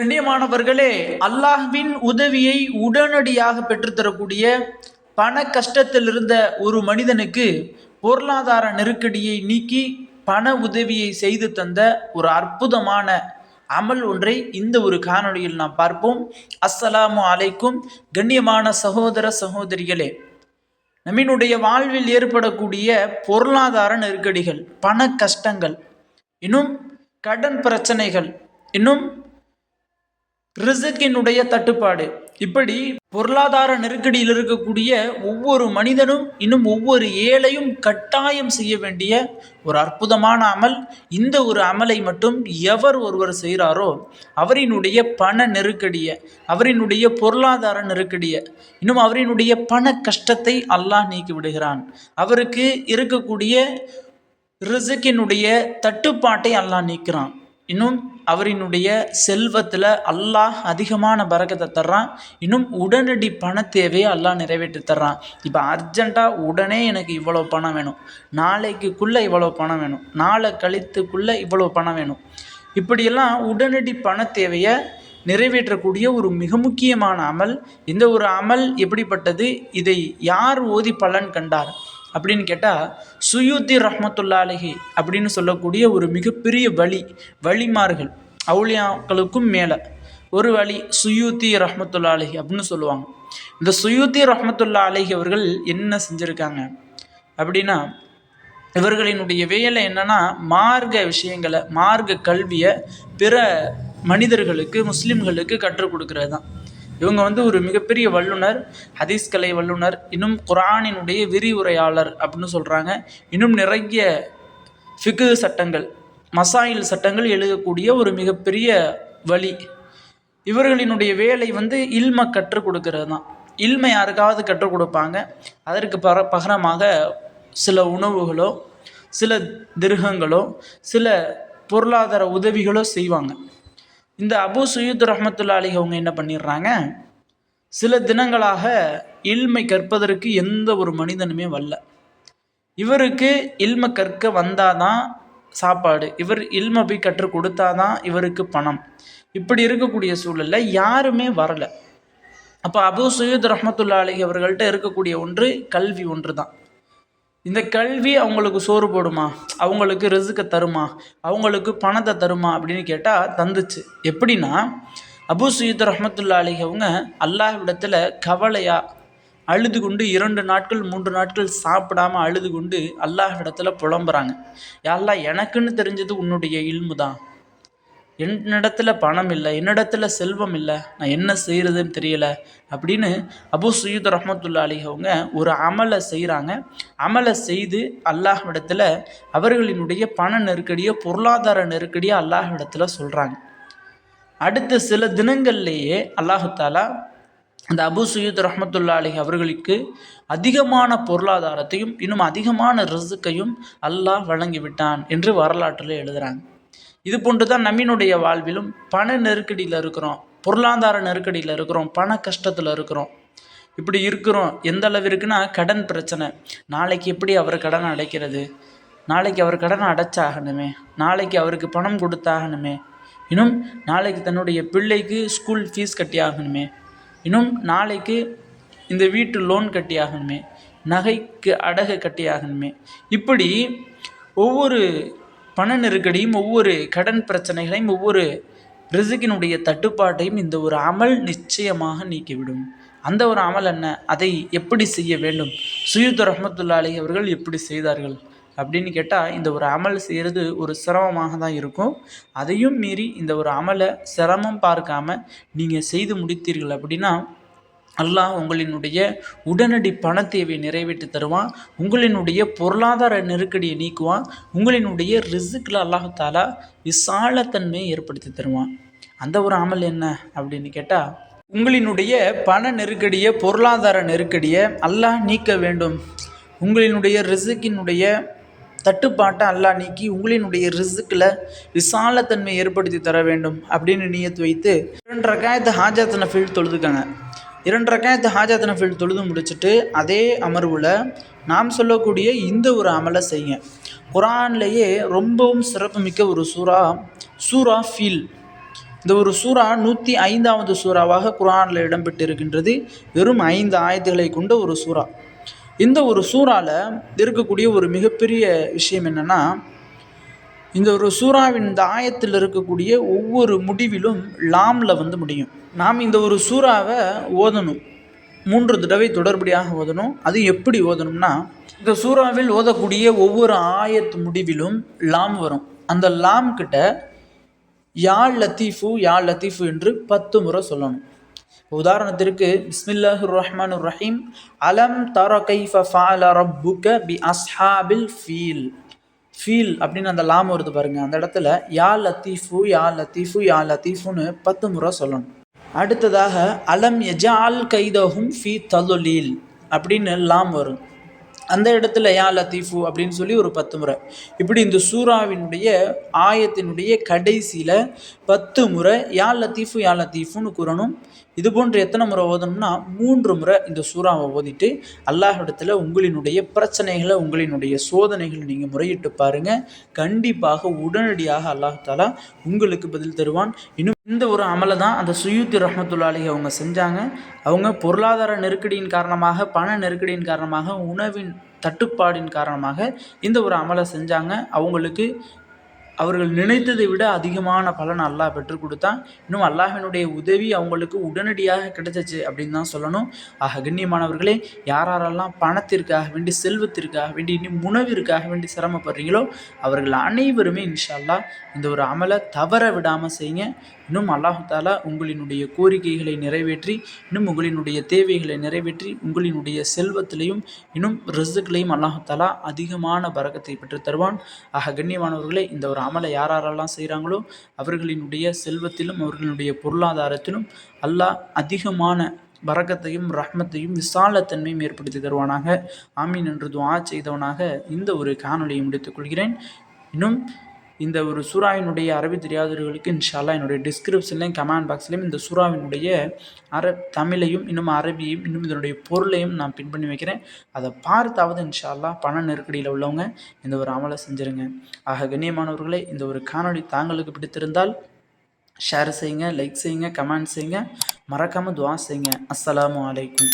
கண்ணியமானவர்களே அல்லாஹ்வின் உதவியை உடனடியாக பெற்றுத்தரக்கூடிய பண கஷ்டத்தில் இருந்த ஒரு மனிதனுக்கு பொருளாதார நெருக்கடியை நீக்கி பண உதவியை செய்து தந்த ஒரு அற்புதமான அமல் ஒன்றை இந்த ஒரு காணொளியில் நாம் பார்ப்போம். அஸ்ஸலாமு அலைக்கும். கண்ணியமான சகோதர சகோதரிகளே நம்மினுடைய வாழ்வில் ஏற்படக்கூடிய பொருளாதார நெருக்கடிகள் பண கஷ்டங்கள் இன்னும் கடன் பிரச்சனைகள் இன்னும் ரிசக்கினுடைய தட்டுப்பாடு. இப்படி பொருளாதார நெருக்கடியில் இருக்கக்கூடிய ஒவ்வொரு மனிதனும் இன்னும் ஒவ்வொரு ஏழையும் கட்டாயம் செய்ய வேண்டிய ஒரு அற்புதமான அமல். இந்த ஒரு அமலை மட்டும் எவர் ஒருவர் செய்கிறாரோ அவரினுடைய பண நெருக்கடியை அவரினுடைய பொருளாதார நெருக்கடியை இன்னும் அவரினுடைய பண கஷ்டத்தை அல்லாஹ் நீக்கி விடுகிறான். அவருக்கு இருக்கக்கூடிய ரிசுக்கினுடைய தட்டுப்பாட்டை அல்லாஹ் நீக்கிறான். இன்னும் அவரினுடைய செல்வத்தில் அல்லாஹ் அதிகமான பறக்கத்தை தர்றான். இன்னும் உடனடி பண தேவையை அல்லாஹ் நிறைவேற்றி தர்றான். இப்போ அர்ஜெண்ட்டாக உடனே எனக்கு இவ்வளோ பணம் வேணும். நாளைக்குள்ளே இவ்வளோ பணம் வேணும். நாளை கழித்துக்குள்ளே இவ்வளோ பணம் வேணும். இப்படியெல்லாம் உடனடி பண தேவையை நிறைவேற்றக்கூடிய ஒரு மிக முக்கியமான அமல். இந்த ஒரு அமல் எப்படிப்பட்டது? இதை யார் ஓதி பலன் கண்டார்? அப்படின்னு கேட்டால் சுயூத்தி ரஹ்மத்துல்லா அலஹி அப்படின்னு சொல்லக்கூடிய ஒரு மிகப்பெரிய வழி வழிமார்கள் அவுளியாக்களுக்கும் மேலே. ஒரு வழி சுயூத்தி ரஹ்மத்துல்லா அலஹி அப்படின்னு சொல்லுவாங்க. இந்த சுயூத்தி ரஹ்மத்துல்லா அலஹி அவர்கள் என்ன செஞ்சுருக்காங்க? அப்படின்னா இவர்களினுடைய வேலை என்னென்னா மார்க்க விஷயங்களை மார்க்க கல்வியை பிற மனிதர்களுக்கு முஸ்லீம்களுக்கு கற்றுக் கொடுக்கறது தான். இவங்க வந்து ஒரு மிகப்பெரிய வல்லுனர் ஹதீஸ் கலை வல்லுனர் இன்னும் குரானினுடைய விரிவுரையாளர் அப்படின்னு சொல்கிறாங்க இன்னும் நிறைய ஃபிகு சட்டங்கள் மசாயில் சட்டங்கள் எழுதக்கூடிய ஒரு மிகப்பெரிய வழி. இவர்களினுடைய வேலை வந்து இல்மை கற்றுக் கொடுக்கறது தான் இல்மை யாருக்காவது கற்றுக் கொடுப்பாங்க. அதற்கு பர பகரமாக சில உணவுகளோ சில திருகங்களோ சில பொருளாதார உதவிகளோ செய்வாங்க. இந்த அபு சுயூத் ரஹமத்துல்லா அலி அவங்க என்ன பண்ணிடுறாங்க? சில தினங்களாக இல்மை கற்பதற்கு எந்த ஒரு மனிதனுமே வரல. இவருக்கு இல்மை கற்க வந்தாதான் சாப்பாடு. இவர் இல்மை போய் கற்றுக் கொடுத்தாதான் இவருக்கு பணம். இப்படி இருக்கக்கூடிய சூழலில் யாருமே வரலை. அப்போ அபு சுயூத் ரஹமத்துல்லா அலி அவர்கள்ட்ட இருக்கக்கூடிய ஒன்று கல்வி ஒன்று தான் இந்த கல்வி அவங்களுக்கு சோறு போடுமா? அவங்களுக்கு ரிசுக்கை தருமா? அவங்களுக்கு பணத்தை தருமா? அப்படின்னு கேட்டால் தந்துச்சு. எப்படின்னா அபு சயீத் ரஹமத்துல்லா அலி அவங்க அல்லாஹ்விடத்தில் கவலையாக அழுது கொண்டு இரண்டு நாட்கள் மூன்று நாட்கள் சாப்பிடாம அழுது கொண்டு அல்லாஹ்விடத்தில் புலம்புறாங்க. யாரெல்லாம் எனக்குன்னு தெரிஞ்சது உன்னுடைய இல்மு தான் என்னிடத்துல பணம் இல்லை என்னிடத்துல செல்வம் இல்லை நான் என்ன செய்கிறதுன்னு தெரியல அப்படின்னு அபு சயீத் ரஹமத்துல்லா அலி அவங்க ஒரு அமலை செய்கிறாங்க அமலை செய்து அல்லாஹ்விடத்தில் அவர்களினுடைய பண நெருக்கடியோ பொருளாதார நெருக்கடியோ அல்லாஹ்விடத்தில் சொல்கிறாங்க அடுத்த சில தினங்கள்லேயே அல்லாஹாலா அந்த அபு சயீத் ரஹமத்துல்லா அலி அவர்களுக்கு அதிகமான பொருளாதாரத்தையும் இன்னும் அதிகமான ரிசுக்கையும் அல்லாஹ் வழங்கிவிட்டான் என்று வரலாற்றில் எழுதுகிறாங்க இது போன்று தான் நம்மினுடைய வாழ்விலும் பண நெருக்கடியில் இருக்கிறோம் பொருளாதார நெருக்கடியில் இருக்கிறோம் பண கஷ்டத்தில் இருக்கிறோம். இப்படி இருக்கிறோம். எந்த அளவிற்குனா கடன் பிரச்சனை. நாளைக்கு எப்படி அவர் கடனை அடைக்கிறது? நாளைக்கு அவர் கடனை அடைச்சாகணுமே. நாளைக்கு அவருக்கு பணம் கொடுத்தாகணுமே. இன்னும் நாளைக்கு தன்னுடைய பிள்ளைக்கு ஸ்கூல் ஃபீஸ் கட்டியாகணுமே. இன்னும் நாளைக்கு இந்த வீட்டு லோன் கட்டியாகணுமே. நகைக்கு அடகு கட்டியாகணுமே. இப்படி ஒவ்வொரு பண நெருக்கடியும் ஒவ்வொரு கடன் பிரச்சனைகளையும் ஒவ்வொரு ரிசுக்கினுடைய தட்டுப்பாட்டையும் இந்த ஒரு அமல் நிச்சயமாக நீக்கிவிடும். அந்த ஒரு அமல் என்ன? அதை எப்படி செய்ய வேண்டும்? சுயுத் ரஹமத்துல்லாலி அவர்கள் எப்படி செய்தார்கள்? அப்படின்னு கேட்டால் இந்த ஒரு அமல் செய்கிறது ஒரு சிரமமாக தான் இருக்கும். அதையும் மீறி இந்த ஒரு அமலை சிரமம் பார்க்காம நீங்கள் செய்து முடித்தீர்கள் அப்படின்னா அல்லாஹ் உங்களினுடைய உடனடி பண தேவை நிறைவேற்றி தருவான். உங்களினுடைய பொருளாதார நெருக்கடியை நீக்குவான். உங்களினுடைய ரிசுக்கில் அல்லாஹாலா விசாலத்தன்மையை ஏற்படுத்தி தருவான். அந்த ஒரு அமல் என்ன அப்படின்னு கேட்டால் உங்களினுடைய பண நெருக்கடியை பொருளாதார நெருக்கடியை அல்லாஹ் நீக்க வேண்டும். உங்களினுடைய ரிசுக்கினுடைய தட்டுப்பாட்டை அல்லாஹ் நீக்கி உங்களினுடைய ரிசுக்கில் விசாலத்தன்மை ஏற்படுத்தி தர வேண்டும் அப்படின்னு நீயத்து வைத்து ரெண்டு ரகாயத்து ஹாஜத் நஃபில் தொழுதுக்காங்க. இரண்டு ரகாயத்து ஹாஜத் நஃபில் தொழுது முடிச்சுட்டு அதே அமர்வில் நாம் சொல்லக்கூடிய இந்த ஒரு அமலை செய்யுங்க. குரான்லேயே ரொம்பவும் சிறப்புமிக்க ஒரு சூறா சூரா ஃபீல் இந்த ஒரு சூறா நூற்றி ஐந்தாவது சூறாவாக குரானில் இடம்பெற்று இருக்கின்றது வெறும் ஐந்து ஆயத்துகளை கொண்ட ஒரு சூறா. இந்த ஒரு சூறாவில் இருக்கக்கூடிய ஒரு மிகப்பெரிய விஷயம் என்னென்னா இந்த ஒரு சூறாவின் இந்த ஆயத்தில் இருக்கக்கூடிய ஒவ்வொரு முடிவிலும் லாமில் வந்து முடியும். நாம் இந்த ஒரு சூறாவை ஓதணும். மூன்று தடவை தொடர்படியாக ஓதணும். அது எப்படி ஓதணும்னா இந்த சூறாவில் ஓதக்கூடிய ஒவ்வொரு ஆயத்து முடிவிலும் லாம் வரும். அந்த லாம் கிட்ட யா லத்தீஃபு யா லத்தீஃபு என்று பத்து முறை சொல்லணும். உதாரணத்திற்கு பிஸ்மில்லாஹு ரஹ்மான் ரஹீம் அலம் தர கைஃப ஃபால ரப்புக பி அஸ்ஹாபில் ஃபீல். ஃபீல் அப்படின்னு அந்த லாம் வருது பாருங்க. அந்த இடத்துல யா லத்தீஃபு யா லத்தீஃபு யா லத்தீஃபுன்னு பத்து முறை சொல்லணும். அடுத்ததாக அலம் எஜால் கைதஹும் ஃபி தலுலீல் அப்படின்னு லாம் வரும். அந்த இடத்துல யா லத்தீஃபு அப்படின்னு சொல்லி ஒரு பத்து முறை. இப்படி இந்த சூறாவினுடைய ஆயத்தினுடைய கடைசியில் பத்து முறை யா லத்தீஃபு யா லத்தீஃபுன்னு கூறணும். இது போன்று எத்தனை முறை ஓதணும்னா மூன்று முறை இந்த சூறாவை ஓதிட்டு அல்லாஹிடத்தில் உங்களினுடைய பிரச்சனைகளை உங்களினுடைய சோதனைகளை நீங்கள் முறையிட்டு பாருங்கள் கண்டிப்பாக உடனடியாக அல்லாஹாலா உங்களுக்கு பதில் தருவான். இன்னும் இந்த ஒரு அமலை தான் அந்த சுயூத்தி ரஹமத்துல்லாலி அவங்க செஞ்சாங்க. அவங்க பொருளாதார நெருக்கடியின் காரணமாக பண நெருக்கடியின் காரணமாக உணவின் தட்டுப்பாடின் காரணமாக இந்த ஒரு அமலை செஞ்சாங்க. அவங்களுக்கு அவர்கள் நினைத்ததை விட அதிகமான பலன் அல்லாஹ் பெற்றுக் கொடுத்தான். இன்னும் அல்லாஹினுடைய உதவி அவங்களுக்கு உடனடியாக கிடைச்சிச்சு அப்படின்னு தான் சொல்லணும். ஆக கண்ணியமானவர்களே யாரெல்லாம் பணத்திற்காக வேண்டி செல்வத்திற்காக வேண்டி இன்னும் உணவிற்காக வேண்டி சிரமப்படுறீங்களோ அவர்கள் அனைவருமே இன்ஷா இந்த ஒரு அமலை தவற விடாமல் செய்யுங்க. இன்னும் அல்லாஹு தாலா உங்களினுடைய கோரிக்கைகளை நிறைவேற்றி இன்னும் உங்களினுடைய தேவைகளை நிறைவேற்றி உங்களினுடைய செல்வத்திலையும் இன்னும் ரிசுக்களையும் அல்லாஹு தாலா அதிகமான பறக்கத்தை பெற்று தருவான். ஆக கண்ணியமானவர்களே இந்த ஒரு அமலை யார் யாரெல்லாம் செய்கிறாங்களோ அவர்களினுடைய செல்வத்திலும் அவர்களினுடைய பொருளாதாரத்திலும் அல்லாஹ் அதிகமான பறக்கத்தையும் ரஹ்மத்தையும் விசாலத்தன்மையும் ஏற்படுத்தி தருவானாக. ஆமீன் என்று துவா செய்தவனாக இந்த ஒரு காணொலியை முடித்துக் கொள்கிறேன். இன்னும் இந்த ஒரு சூறாவினுடைய அரபி தெரியாதவர்களுக்கு இன்ஷால்லா என்னுடைய டிஸ்கிரிப்ஷன்லையும் கமெண்ட் பாக்ஸ்லையும் இந்த சூறாவினுடைய அரப் தமிழையும் இன்னும் அரபியையும் இன்னும் இதனுடைய பொருளையும் நான் பின் பண்ணி வைக்கிறேன். அதை பார்த்தாவது இன்ஷால்லா பண நெருக்கடியில் உள்ளவங்க இந்த ஒரு அமலை செஞ்சுருங்க. ஆக கண்ணியமானவர்களே இந்த ஒரு காணொலி தாங்களுக்கு பிடித்திருந்தால் ஷேர் செய்யுங்க லைக் செய்யுங்க கமெண்ட் செய்யுங்க. மறக்காமல் துவா செய்யுங்க. அஸ்லாம் வலைக்கும்